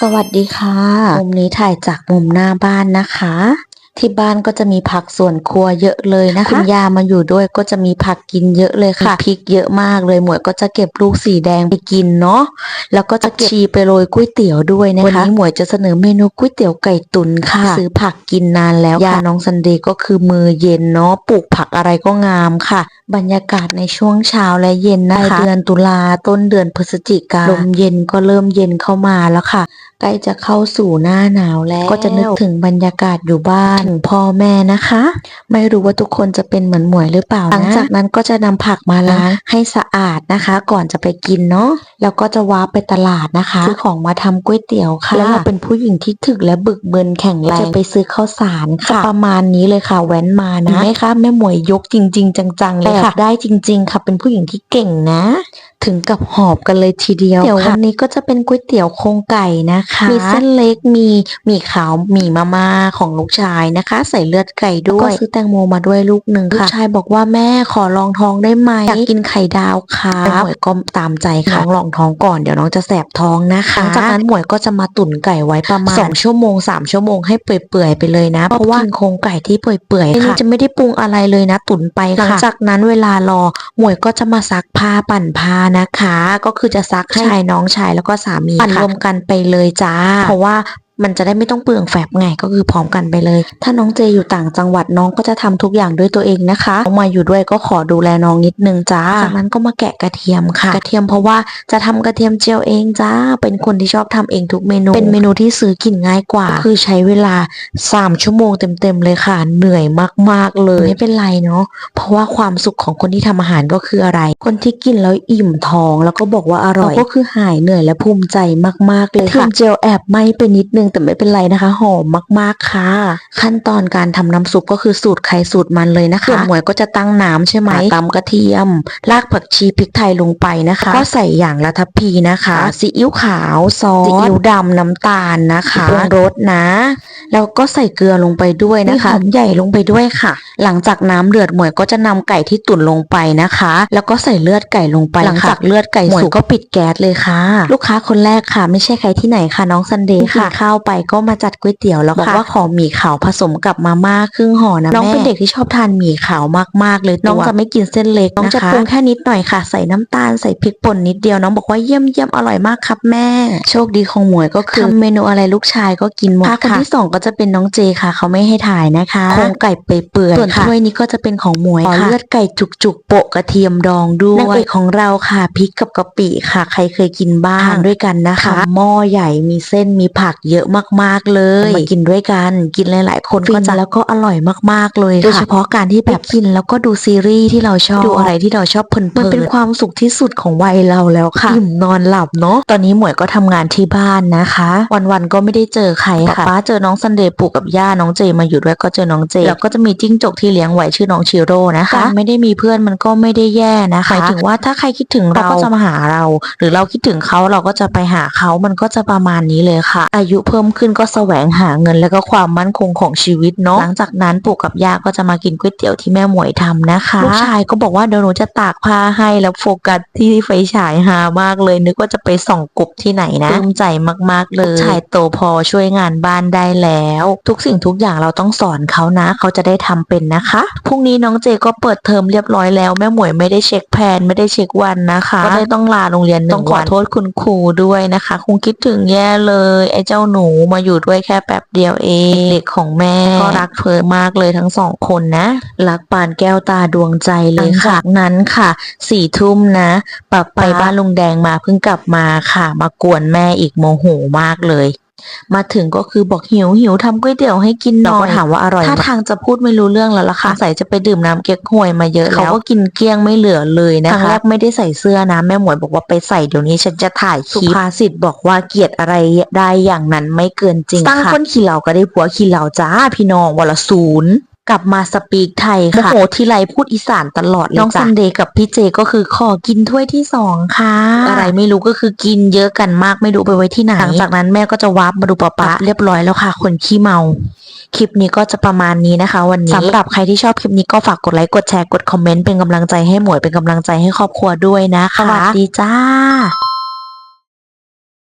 สวัสดีค่ะ มุมนี้ถ่ายจากมุมหน้าบ้านนะคะ ที่บ้านก็จะมีผักสวนครัวเยอะเลยนะคะคุณยามาอยู่ด้วยก็จะมีผักกินเยอะเลยค่ะพริกเยอะมากเลยหมวยก็จะเก็บลูกสีแดงไปกินเนาะแล้วก็จะเก็บชีไปโรยก๋วยเตี๋ยวด้วยนะคะวันนี้หมวยจะเสนอเมนูก๋วยเตี๋ยวไก่ตุ๋นค่ะ ซื้อผักกินนานแล้วยาน้องซันเดย์ก็คือมือเย็นเนาะปลูกผักอะไรก็งามค่ะ บรรยากาศในช่วงเช้าและเย็นนะคะ เดือนตุลาต้นเดือนพฤศจิกาลมเย็นก็เริ่มเย็นเข้ามาแล้วค่ะ ใกล้จะเข้าสู่หน้าหนาวแล้ว ก็จะนึกถึงบรรยากาศอยู่บ้านถึงพ่อแม่นะคะ ไม่รู้ว่าทุกคนจะเป็นเหมือนหมวยหรือเปล่านะหลังจากนั้นก็จะนำผักมาล้างให้สะอาดนะคะ ก่อนจะไปกินเนาะแล้วก็จะว้าไปตลาดนะคะซื้อของมาทำก๋วยเตี๋ยวค่ะแล้วเราเป็นผู้หญิงที่ถึกและบึกเบินแข็งแรงจะไปซื้อข้าวสารค่ะประมาณนี้เลยค่ะแว้นมานะเห็นไหมคะแม่หมวยยกจริง ๆ จังๆเลยค่ะได้จริง ๆ ค่ะ เป็นผู้หญิงที่เก่งนะ ถึงกับหอบกันเลยทีเดียวเดี๋ยววันนี้ก็จะเป็นก๋วยเตี๋ยวโครงไก่นะคะ มีเส้นเล็กมีหมี่ขาวหมี่มาม่าของลูกชายนะคะ ใส่เลือดไก่ด้วยก็ซื้อแตงโมมาด้วยลูกหนึ่งค่ะลูกชายบอกว่าแม่ขอลองท้องได้ไหมอยากกินไข่ดาวค่ะหมวยก็ตามใจค่ะน้องลองท้องก่อนเดี๋ยวน้องจะแสบท้องนะคะจากนั้นหมวยก็จะมาตุ๋นไก่ไว้ประมาณสองชั่วโมงสามชั่วโมงให้เปื่อยๆไปเลยนะ เพราะว่ากินโครงไก่ที่เปื่อยๆค่ะจะไม่ได้ปรุงอะไรเลยนะ ตุ๋นไปค่ะหลังจากนั้นเวลารอหมวยก็จะมาซักผ้าปั่นผ้านะคะ ก็คือจะซักให้ชายน้องชายแล้วก็สามีปั่นรวมกันไปเลยจ้า เพราะว่า มันจะได้ไม่ต้องเปลืองแฟบไงก็คือพร้อมกันไปเลย ถ้าน้องเจอยู่ต่างจังหวัดน้องก็จะทำทุกอย่างด้วยตัวเองนะคะน้องมาอยู่ด้วยก็ขอดูแลน้องนิดนึงจ้าจากนั้นก็มาแกะกระเทียมค่ะ กระเทียมเพราะว่าจะทำกระเทียมเจียวเองจ้า เป็นคนที่ชอบทำเองทุกเมนู เป็นเมนูที่ซื้อกินง่ายกว่า คือใช้เวลา 3 ชั่วโมงเต็มๆเลยค่ะ เหนื่อยมากๆเลยไม่เป็นไรเนาะเพราะว่าความสุขของคนที่ทำอาหารก็คืออะไร คนที่กินแล้วอิ่มท้อง แล้วก็บอกว่าอร่อยก็คือหายเหนื่อยและภูมิใจมากๆเลยค่ะเจลแอบไหมไปนิดนึงแต่ไม่เป็นไรนะคะ หอมมากๆค่ะ ขั้นตอนการทำน้ำซุปก็คือสูตรใครสูตรมันเลยนะคะส่วนหมวยก็จะตั้งน้ำใช่ไหมตำกระเทียม รากผักชีพริกไทยลงไปนะคะก็ใส่อย่างละทัพพีนะคะซีอิ๊วขาวซอสซีอิ๊วดำน้ำตาลนะคะปรุงรสนะ แล้วก็ใส่เกลือลงไปด้วยนะคะหอมใหญ่ลงไปด้วยค่ะ หลังจากน้ำเดือดหมวยก็จะนำไก่ที่ตุ๋นลงไปนะคะ แล้วก็ใส่เลือดไก่ลงไปหลังจากเลือดไก่สุกก็ปิดแก๊สเลยค่ะ ลูกค้าคนแรกค่ะ ไม่ใช่ใครที่ไหนค่ะน้องซันเดย์ค่ะข้าวไปก็มาจัดก๋วยเตี๋ยวแล้วบอกว่าขอหมี่ขาวผสมกับมาม่าครึ่งห่อนะน้องเป็นเด็กที่ชอบทานหมี่ขาวมากๆเลยน้องจะไม่กินเส้นเล็กน้องจะปรุงแค่นิดหน่อยค่ะ ใส่น้ำตาลใส่พริกป่นนิดเดียวน้องบอกว่าเยี่ยมเยี่ยมอร่อยมากครับแม่ โชคดีของหมวยก็คือทำเมนูอะไรลูกชายก็กินหมดค่ะคนที่สองก็จะเป็นน้องเจค่ะ เขาไม่ให้ถ่ายนะคะโครงไก่เปื่อยๆส่วนถ้วยนี้ก็จะเป็นของหมวยค่ะเลือดไก่จุกๆโปะกระเทียมดองด้วยนางเอกของเราค่ะพริกกับกะปิค่ะ ใครเคยกินบ้างด้วยกันนะคะ หม้อใหญ่มีเส้นมีผักเยอะมากๆเลยมากินด้วยกันกินหลายๆ คนก็จะแล้วก็อร่อยมากๆเลยค่ะโดยเฉพาะการที่แบบกินแล้วก็ดูซีรีส์ที่เราชอบดูอะไรที่เราชอบเพลินๆมันเป็นความสุขที่สุดของวัยเราแล้วค่ะอิ่มนอนหลับเนาะตอนนี้หมวยก็ทำงานที่บ้านนะคะ วันๆก็ไม่ได้เจอใครค่ะป้าเจอน้องซันเดย์ปู่กับย่าน้องเจมาอยู่ด้วยก็เจอน้องเจแล้วก็จะมีจิ้งจกที่เลี้ยงไว้ชื่อน้องชิโร่นะคะการไม่ได้มีเพื่อนมันก็ไม่ได้แย่นะคะหมายถึงว่าถ้าใครคิดถึงเราก็จะมาหาเรา หรือเราคิดถึงเขาเราก็จะไปหาเขามันก็จะประมาณนี้เลยค่ะ อายุเพิ่มขึ้นก็แสวงหาเงินแล้วก็ความมั่นคงของชีวิตเนาะหลังจากนั้นปู่กับย่าก็จะมากินก๋วยเตี๋ยวที่แม่หมวยทำนะคะลูกชายก็บอกว่าเดี๋ยวหนูจะตากผ้าให้แล้วโฟกัสที่ไฟฉายหามากเลย นึกว่าจะไปส่องกบที่ไหนนะปลื้มใจมากๆเลยลูกชายโตพอช่วยงานบ้านได้แล้ว ทุกสิ่งทุกอย่างเราต้องสอนเขานะ เขาจะได้ทำเป็นนะคะพรุ่งนี้น้องเจก็เปิดเทอมเรียบร้อยแล้วแม่หมวยไม่ได้เช็คแผนไม่ได้เช็ควันนะคะก็เลยต้องลาโรงเรียนหนึ่งวันต้องขอโทษคุณครูด้วยนะคะ คงคิดถึงแย่เลย ไอ้เจ้าหนูมาอยู่ด้วยแค่แป๊บเดียวเองเด็กของแม่ก็รักเธอมากเลยทั้งสองคนนะ รักปานแก้วตาดวงใจเลยค่ะจากนั้นค่ะสี่ทุ่มนะปับไปบ้านลุงแดงมาเพิ่งกลับมาค่ะ มากวนแม่อีกโมโหมากเลย มาถึงก็คือบอกหิวหิวทำก๋วยเตี๋ยวให้กินหน่อยเราก็ถามว่าอร่อยถ้าทางจะพูดไม่รู้เรื่องแล้วล่ะค่ะใส่จะไปดื่มน้ำเก๊กฮวยมาเยอะแล้วเขาก็กินเกลี้ยงไม่เหลือเลยนะคะครั้งแรกไม่ได้ใส่เสื้อนะแม่หมวยบอกว่าไปใส่เดี๋ยวนี้ฉันจะถ่ายคลิปสุภาษิตบอกว่าเกลียดอะไรได้อย่างนั้นไม่เกินจริงค่ะตั้งคนขี้เหล่าก็ได้ผัวขี้เหล่าจ้าพี่น้องวลศูนย์ กลับมาสปีกไทยค่ะโมโหทีไรพูดอีสานตลอดเลยน้องซันเดย์กับพี่เจก็คือขอกินถ้วยที่สองค่ะ อะไรไม่รู้ก็คือกินเยอะกันมากไม่รู้ไปไว้ที่ไหนหลังจากนั้นแม่ก็จะวาร์ปมาดูป๊าป๊าเรียบร้อยแล้วค่ะ คนขี้เมา คลิปนี้ก็จะประมาณนี้นะคะ วันนี้สำหรับใครที่ชอบคลิปนี้ก็ฝากกดไลค์กดแชร์กดคอมเมนต์เป็นกำลังใจให้หมวยเป็นกำลังใจให้ครอบครัวด้วยนะคะสวัสดีจ้า